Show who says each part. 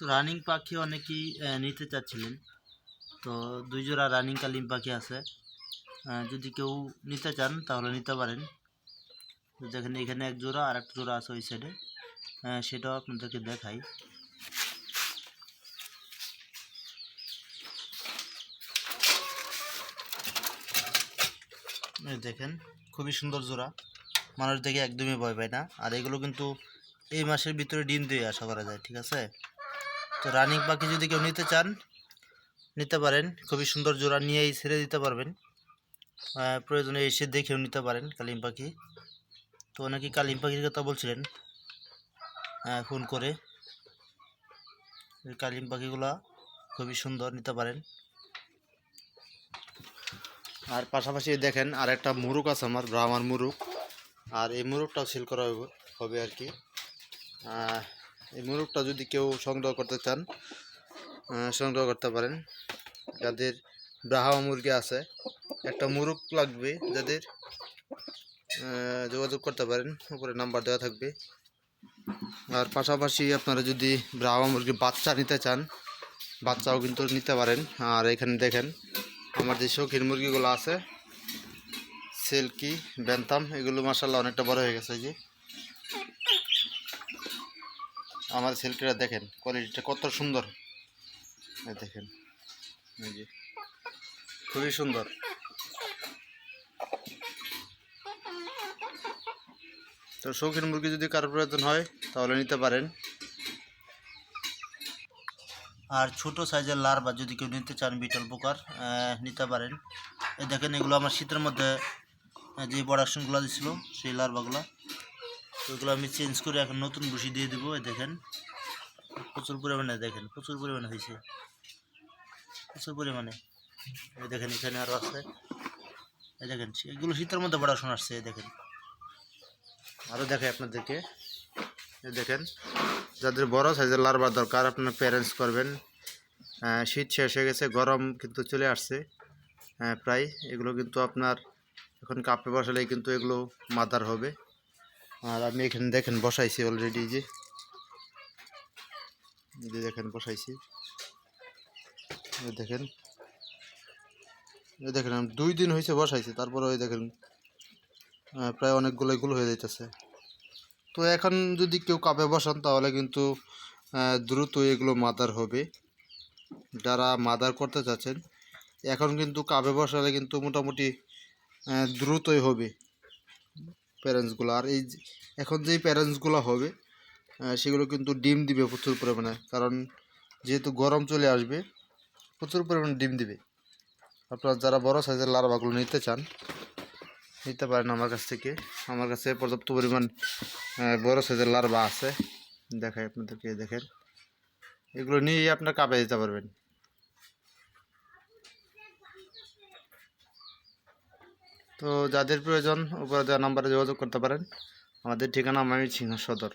Speaker 1: তো রানিং পাখি অনেকেই নিতে চাচ্ছিলেন। তো দুই জোড়া রানিং কালিম পাখি আছে। যদি কেউ নিতে চান, তাহলে নিতে পারেন। দেখেন, এখানে এক জোড়া আর একটা জোড়া আছে ওই সাইডে সেটাও আপনাদেরকে দেখাই। দেখেন, খুবই সুন্দর জোড়া। মানুষ দেখে একদমই ভয় পায় না। আর এগুলো কিন্তু এই মাসের ভিতরে ডিম দিয়ে আশা করা যায়, ঠিক আছে? তো রানিং পাখি যদি কেউ নিতে চান, নিতে পারেন। খুবই সুন্দর জোড়া নিয়েই ছেড়ে দিতে পারবেন। প্রয়োজনে এসে দেখেও নিতে পারেন কালিম পাখি। তো অনেকে কালিম পাখির কথা বলছিলেন। ফোন করে। কালিম পাখিগুলা খুবই সুন্দর নিতে পারেন। আর পাশাপাশি দেখেন আর একটা মুরুক আছে আমার ব্রাহ্মার মুরুক আর এই মুরুকটাও সেল করা হবে- আর কি। এই মুরুকটা যদি কেউ সংগ্রহ করতে চান সংগ্রহ করতে পারেন। যাদের ব্রাহ্মা মুরগি আছে, একটা মুরুক লাগবে যাদের যোগাযোগ করতে পারেন, উপরে নাম্বার দেওয়া থাকবে। আর পাশাপাশি আপনারা যদি ব্রাহ্মা মুরগির বাচ্চা নিতে চান, বাচ্চাও কিন্তু নিতে পারেন। আর এখানে দেখেন, আমার যে শৌখিন মুরগিগুলো আছে, সিল্কি ব্যান্তাম এগুলো মাসাল্লাহ অনেকটা বড় হয়ে গেছে যে। আমার সিল্কিটা দেখেন কোয়ালিটিটা কত সুন্দর। দেখেন খুবই সুন্দর। তো শৌখিন মুরগি যদি কারোর প্রয়োজন হয়, তাহলে নিতে পারেন। আর ছোট সাইজের লার্ভা যদি কেউ নিতে চান, বিটল পোকার নিতে পারেন। দেখেন, এগুলো আমার শীতের মধ্যে যে প্রোডাকশনগুলো দিছিল, সেই লার্ভাগুলো। ওইগুলো আমি চেঞ্জ করে এখন নতুন বসি দিয়ে দেবো দেখেন। প্রচুর পরিমাণে দেখেন, প্রচুর পরিমাণে হয়েছে। প্রচুর পরিমাণে। দেখেন, এখানে আরও আছে। এই দেখেন, এগুলো শীতের মধ্যে পড়াশোনা আসছে এই দেখেন। আরও দেখাই আপনাদেরকে। দেখেন, যাদের বড় সাইজের লার্ভার দরকার, আপনার প্যারেন্টস করবেন। শীত শেষ হয়ে গেছে, গরম কিন্তু চলে আসছে। প্রায় এগুলো কিন্তু আপনার এখন কাপে বসালেই কিন্তু এগুলো মাদার হবে। আর আমি এখানে দেখেন বসাইছি অলরেডি যে। দেখেন বসাইছি। দেখেন। দেখেন আমি দুই দিন হয়েছে বসাইছি, তারপরে ওই দেখেন প্রায় অনেকগুলো এগুলো হয়ে যাইতেছে। তো এখন যদি কেউ কাপে বসান, তাহলে কিন্তু দ্রুত এগুলো মাদার হবে। যারা মাদার করতে চাচ্ছেন, এখন কিন্তু কাপে বসালে কিন্তু মোটামুটি দ্রুতই হবে। প্যারেন্টসগুলো আর এই এখন যেই প্যারেন্টসগুলো হবে সেগুলো কিন্তু ডিম দিবে প্রচুর পরিমাণে। কারণ যেহেতু গরম চলে আসবে, প্রচুর পরিমাণে ডিম দিবে। আপনারা যারা বড় সাইজের লার্ভাগুলো নিতে চান, নিতে পারেন আমার কাছ থেকে। আমার কাছে পর্যাপ্ত পরিমাণ বড় সাইজের লার্ভা আছে। দেখাই আপনাদেরকে, দেখেন। এগুলো নিয়েই আপনার কাপে দিতে পারবেন। তো যাদের প্রয়োজন উপরে দেওয়া নাম্বারে যোগাযোগ করতে পারেন। আমাদের ঠিকানা মামি সিংহ সদর।